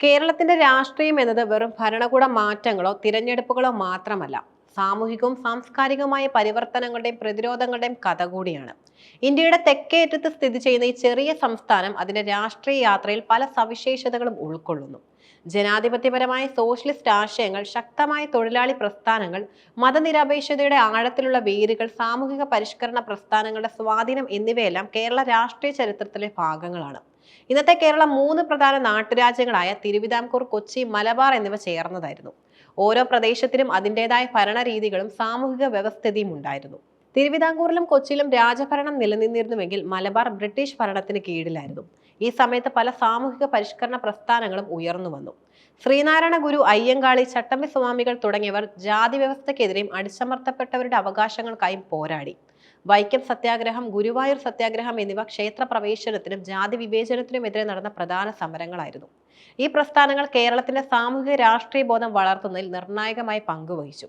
കേരളത്തിന്റെ രാഷ്ട്രീയം എന്നത് വെറും ഭരണകൂട മാറ്റങ്ങളോ തിരഞ്ഞെടുപ്പുകളോ മാത്രമല്ല സാമൂഹികവും സാംസ്കാരികവുമായ പരിവർത്തനങ്ങളുടെയും പ്രതിരോധങ്ങളുടെയും കഥ കൂടിയാണ്. ഇന്ത്യയുടെ തെക്കേറ്റത്ത് സ്ഥിതി ചെയ്യുന്ന ഈ ചെറിയ സംസ്ഥാനം അതിന്റെ രാഷ്ട്രീയ യാത്രയിൽ പല സവിശേഷതകളും ഉൾക്കൊള്ളുന്നു. ജനാധിപത്യപരമായ സോഷ്യലിസ്റ്റ് ആശയങ്ങൾ ശക്തമായ തൊഴിലാളി പ്രസ്ഥാനങ്ങൾ മതനിരപേക്ഷതയുടെ ആഴത്തിലുള്ള വേരുകൾ സാമൂഹിക പരിഷ്കരണ പ്രസ്ഥാനങ്ങളുടെ സ്വാധീനം എന്നിവയെല്ലാം കേരള രാഷ്ട്രീയ ചരിത്രത്തിലെ ഭാഗങ്ങളാണ്. ഇന്നത്തെ കേരളം മൂന്ന് പ്രധാന നാട്ടുരാജ്യങ്ങളായ തിരുവിതാംകൂർ കൊച്ചി മലബാർ എന്നിവ ചേർന്നതായിരുന്നു. ഓരോ പ്രദേശത്തിനും അതിന്റെതായ ഭരണരീതികളും സാമൂഹിക വ്യവസ്ഥിതിയും ഉണ്ടായിരുന്നു. തിരുവിതാംകൂറിലും കൊച്ചിയിലും രാജഭരണം നിലനിന്നിരുന്നുവെങ്കിൽ മലബാർ ബ്രിട്ടീഷ് ഭരണത്തിന് കീഴിലായിരുന്നു. ഈ സമയത്ത് പല സാമൂഹിക പരിഷ്കരണ പ്രസ്ഥാനങ്ങളും ഉയർന്നു വന്നു. ശ്രീനാരായണ ഗുരു അയ്യങ്കാളി ചട്ടമ്പി സ്വാമികൾ തുടങ്ങിയവർ ജാതി വ്യവസ്ഥക്കെതിരെയും അടിച്ചമർത്തപ്പെട്ടവരുടെ അവകാശങ്ങൾക്കായും പോരാടി. വൈക്കം സത്യാഗ്രഹം ഗുരുവായൂർ സത്യാഗ്രഹം എന്നിവ ക്ഷേത്ര പ്രവേശനത്തിനും ജാതി വിവേചനത്തിനുമെതിരെ നടന്ന പ്രധാന സമരങ്ങളായിരുന്നു. ഈ പ്രസ്ഥാനങ്ങൾ കേരളത്തിന്റെ സാമൂഹിക രാഷ്ട്രീയ ബോധം വളർത്തുന്നതിൽ നിർണായകമായി പങ്കുവഹിച്ചു.